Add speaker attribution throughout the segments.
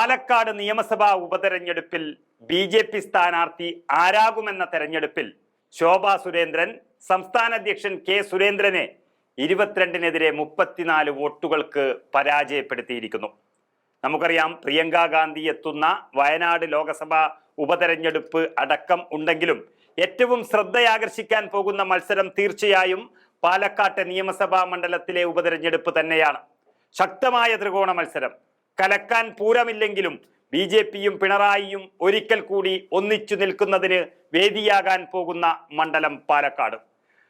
Speaker 1: പാലക്കാട് നിയമസഭാ ഉപതെരഞ്ഞെടുപ്പിൽ B J P സ്ഥാനാർത്ഥി ആരാകുമെന്ന തെരഞ്ഞെടുപ്പിൽ ശോഭാ സുരേന്ദ്രൻ സംസ്ഥാന അധ്യക്ഷൻ കെ സുരേന്ദ്രനെ ഇരുപത്തിരണ്ടിനെതിരെ മുപ്പത്തിനാല് വോട്ടുകൾക്ക് പരാജയപ്പെടുത്തിയിരിക്കുന്നു. നമുക്കറിയാം പ്രിയങ്ക ഗാന്ധി എത്തുന്ന വയനാട് ലോക്സഭാ ഉപതെരഞ്ഞെടുപ്പ് അടക്കം ഉണ്ടെങ്കിലും ഏറ്റവും ശ്രദ്ധയാകർഷിക്കാൻ പോകുന്ന മത്സരം തീർച്ചയായും പാലക്കാട്ടെ നിയമസഭാ മണ്ഡലത്തിലെ ഉപതെരഞ്ഞെടുപ്പ് തന്നെയാണ്. ശക്തമായ ത്രികോണ മത്സരം. കലക്കാൻ പൂരമില്ലെങ്കിലും ബി ജെ പിയും പിണറായിയും ഒരിക്കൽ കൂടി ഒന്നിച്ചു നിൽക്കുന്നതിന് വേദിയാകാൻ പോകുന്ന മണ്ഡലം പാലക്കാട്.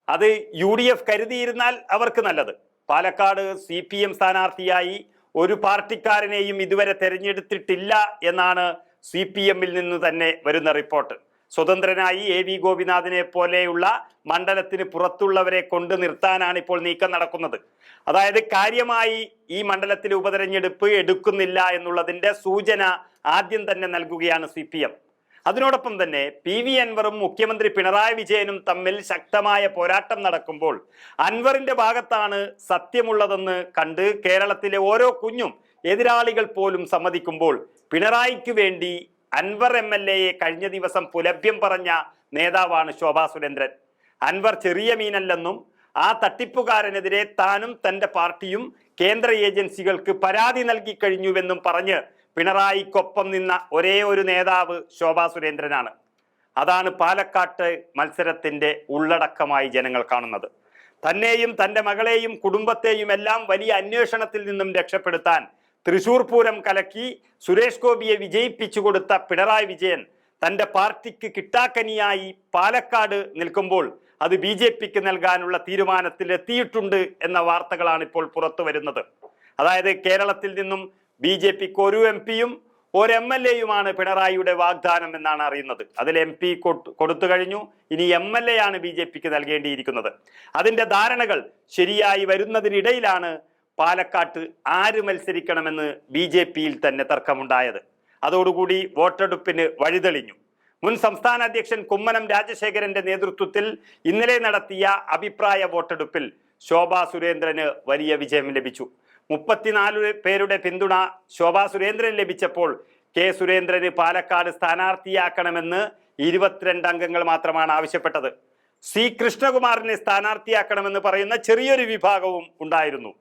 Speaker 1: അത് യു ഡി എഫ് കരുതിയിരുന്നാൽ അവർക്ക് നല്ലത്. പാലക്കാട് സി പി എം സ്ഥാനാർത്ഥിയായി ഒരു പാർട്ടിക്കാരനെയും ഇതുവരെ തെരഞ്ഞെടുത്തിട്ടില്ല എന്നാണ് സി പി എമ്മിൽ നിന്ന് തന്നെ വരുന്ന റിപ്പോർട്ട്. സ്വതന്ത്രനായി എ വി ഗോപിനാഥിനെ പോലെയുള്ള മണ്ഡലത്തിന് പുറത്തുള്ളവരെ കൊണ്ട് നിർത്താനാണ് ഇപ്പോൾ നീക്കം നടക്കുന്നത്. അതായത് കാര്യമായി ഈ മണ്ഡലത്തിലെ ഉപതെരഞ്ഞെടുപ്പ് എടുക്കുന്നില്ല എന്നുള്ളതിന്റെ സൂചന ആദ്യം തന്നെ നൽകുകയാണ് സി പി എം. അതിനോടൊപ്പം തന്നെ പി വി അൻവറും മുഖ്യമന്ത്രി പിണറായി വിജയനും തമ്മിൽ ശക്തമായ പോരാട്ടം നടക്കുമ്പോൾ അൻവറിന്റെ ഭാഗത്താണ് സത്യമുള്ളതെന്ന് കണ്ട് കേരളത്തിലെ ഓരോ കുഞ്ഞും എതിരാളികൾ പോലും സമ്മതിക്കുമ്പോൾ പിണറായിക്ക് വേണ്ടി അൻവർ എം എൽ എയെ കഴിഞ്ഞ ദിവസം പുലഭ്യം പറഞ്ഞ നേതാവാണ് ശോഭാ സുരേന്ദ്രൻ. അൻവർ ചെറിയ മീനല്ലെന്നും ആ തട്ടിപ്പുകാരനെതിരെ താനും തന്റെ പാർട്ടിയും കേന്ദ്ര ഏജൻസികൾക്ക് പരാതി നൽകി കഴിഞ്ഞുവെന്നും പറഞ്ഞ് പിണറായിക്കൊപ്പം നിന്ന ഒരേ ഒരു നേതാവ് ശോഭാ സുരേന്ദ്രനാണ്. അതാണ് പാലക്കാട്ട് മത്സരത്തിന്റെ ഉള്ളടക്കമായി ജനങ്ങൾ കാണുന്നത്. തന്നെയും തന്റെ മകളെയും കുടുംബത്തെയും എല്ലാം വലിയ അന്വേഷണത്തിൽ നിന്നും രക്ഷപ്പെടുത്താൻ തൃശൂർ പൂരം കലക്കി സുരേഷ് ഗോപിയെ വിജയിപ്പിച്ചു കൊടുത്ത പിണറായി വിജയൻ തന്റെ പാർട്ടിക്ക് കിട്ടാക്കനിയായി പാലക്കാട് നിൽക്കുമ്പോൾ അത് ബി ജെ പിക്ക് നൽകാനുള്ള തീരുമാനത്തിൽ എത്തിയിട്ടുണ്ട് എന്ന വാർത്തകളാണ് ഇപ്പോൾ പുറത്തു വരുന്നത്. അതായത് കേരളത്തിൽ നിന്നും ബി ജെ പിക്ക് ഒരു എം പിയും ഒരു എം എൽ എയുമാണ് പിണറായിയുടെ വാഗ്ദാനം എന്നാണ് അറിയുന്നത്. അതിൽ എം പി കൊടുത്തു കഴിഞ്ഞു. ഇനി എം എൽ എ ആണ് ബി ജെ പിക്ക് നൽകേണ്ടിയിരിക്കുന്നത്. അതിന്റെ ധാരണകൾ ശരിയായി വരുന്നതിനിടയിലാണ് പാലക്കാട്ട് ആര് മത്സരിക്കണമെന്ന് ബി ജെ പിയിൽ തന്നെ തർക്കമുണ്ടായത്. അതോടുകൂടി വോട്ടെടുപ്പിന് വഴിതെളിഞ്ഞു. മുൻ സംസ്ഥാന അധ്യക്ഷൻ കുമ്മനം രാജശേഖരന്റെ നേതൃത്വത്തിൽ ഇന്നലെ നടത്തിയ അഭിപ്രായ വോട്ടെടുപ്പിൽ ശോഭാ സുരേന്ദ്രന് വലിയ വിജയം ലഭിച്ചു. മുപ്പത്തിനാല് പേരുടെ പിന്തുണ ശോഭാ സുരേന്ദ്രൻ ലഭിച്ചപ്പോൾ കെ സുരേന്ദ്രന് പാലക്കാട് സ്ഥാനാർത്ഥിയാക്കണമെന്ന് ഇരുപത്തിരണ്ട് അംഗങ്ങൾ മാത്രമാണ് ആവശ്യപ്പെട്ടത്. സി കൃഷ്ണകുമാറിനെ സ്ഥാനാർത്ഥിയാക്കണമെന്ന് പറയുന്ന ചെറിയൊരു വിഭാഗവും ഉണ്ടായിരുന്നു.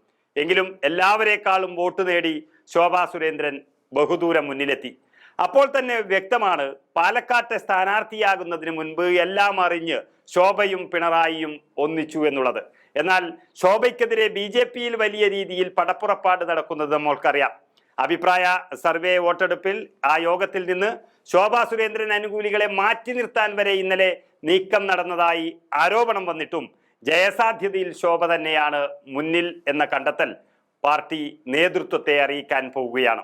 Speaker 1: എങ്കിലും എല്ലാവരെക്കാളും വോട്ട് നേടി ശോഭാ സുരേന്ദ്രൻ ബഹുദൂരം മുന്നിലെത്തി. അപ്പോൾ തന്നെ വ്യക്തമാണ് പാലക്കാട്ടെ സ്ഥാനാർത്ഥിയാകുന്നതിന് മുൻപ് എല്ലാം അറിഞ്ഞ് ശോഭയും പിണറായിയും ഒന്നിച്ചു എന്നുള്ളത്. എന്നാൽ ശോഭയ്ക്കെതിരെ ബി ജെ പിയിൽ വലിയ രീതിയിൽ പടപ്പുറപ്പാട് നടക്കുന്നത് നമ്മൾക്കറിയാം. അഭിപ്രായ സർവേ വോട്ടെടുപ്പിൽ ആ യോഗത്തിൽ നിന്ന് ശോഭാ സുരേന്ദ്രൻ അനുകൂലികളെ മാറ്റി നിർത്താൻ വരെ ഇന്നലെ നീക്കം നടന്നതായി ആരോപണം വന്നിട്ടും ജയസാധ്യതയിൽ ശോഭ തന്നെയാണ് മുന്നിൽ എന്ന കണ്ടെത്തൽ പാർട്ടി നേതൃത്വത്തെ അറിയിക്കാൻ പോവുകയാണ്.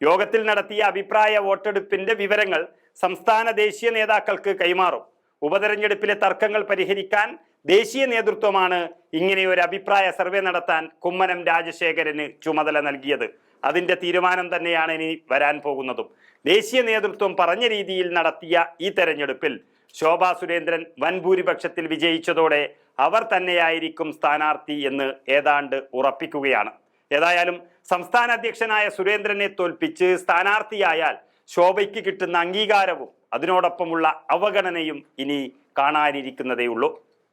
Speaker 1: യോഗത്തിൽ നടത്തിയ അഭിപ്രായ വോട്ടെടുപ്പിന്റെ വിവരങ്ങൾ സംസ്ഥാന ദേശീയ നേതാക്കൾക്ക് കൈമാറും. ഉപതെരഞ്ഞെടുപ്പിലെ തർക്കങ്ങൾ പരിഹരിക്കാൻ ദേശീയ നേതൃത്വമാണ് ഇങ്ങനെ ഒരു അഭിപ്രായ സർവേ നടത്താൻ കുമ്മനം രാജശേഖരന് ചുമതല നൽകിയത്. അതിന്റെ തീരുമാനം തന്നെയാണ് ഇനി വരാൻ പോകുന്നതും. ദേശീയ നേതൃത്വം പറഞ്ഞ രീതിയിൽ നടത്തിയ ഈ തെരഞ്ഞെടുപ്പിൽ ശോഭാ സുരേന്ദ്രൻ വൻ ഭൂരിപക്ഷത്തിൽ വിജയിച്ചതോടെ അവർ തന്നെയായിരിക്കും സ്ഥാനാർത്ഥി എന്ന് ഏതാണ്ട് ഉറപ്പിക്കുകയാണ്. ഏതായാലും സംസ്ഥാന അധ്യക്ഷനായ സുരേന്ദ്രനെ തോൽപ്പിച്ച് സ്ഥാനാർത്ഥിയായാൽ ശോഭയ്ക്ക് കിട്ടുന്ന അംഗീകാരവും അതിനോടൊപ്പമുള്ള അവഗണനയും ഇനി കാണാനിരിക്കുന്നതേയുള്ളൂ.